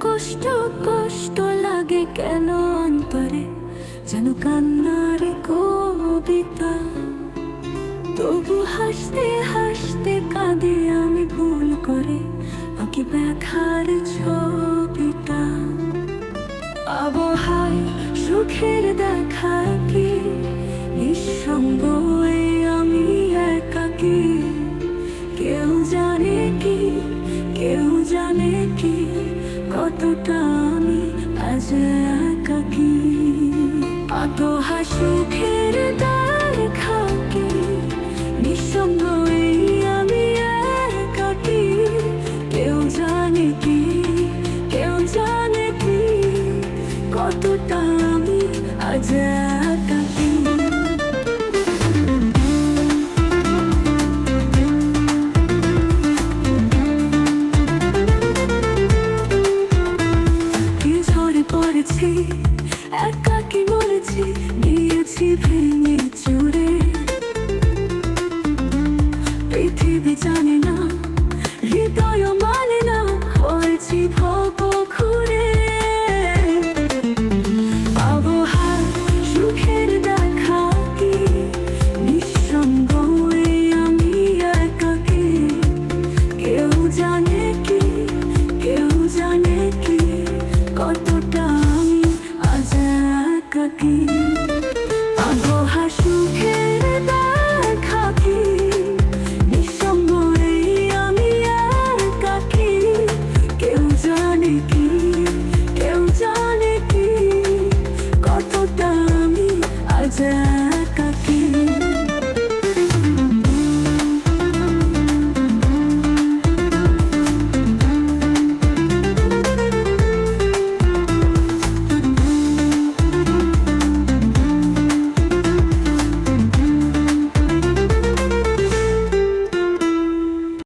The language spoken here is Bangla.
কষ্ট কষ্ট লাগে কেন অন্তরে? যেন কান্নার কবিতা। তবু হাসতে হাসতে কাঁদে আমি ভুল করে। আঁকি ব্যথার ছবিটা। আবহায় সুখের দেখা কি? নিঃসঙ্গ কতটা আমি আজ একাকি আতহা সুখের দেখা কি নিঃসঙ্গ আমি একাকি কেউ জানে কি? কেউ জানে কি? কতটা আমি আজ পড়েছি একাকি মরেছি নিয়েছি ভেঙে চুড়ে পৃথিবী জানে না হৃদয় মানে না হয়েছি ভব একাকি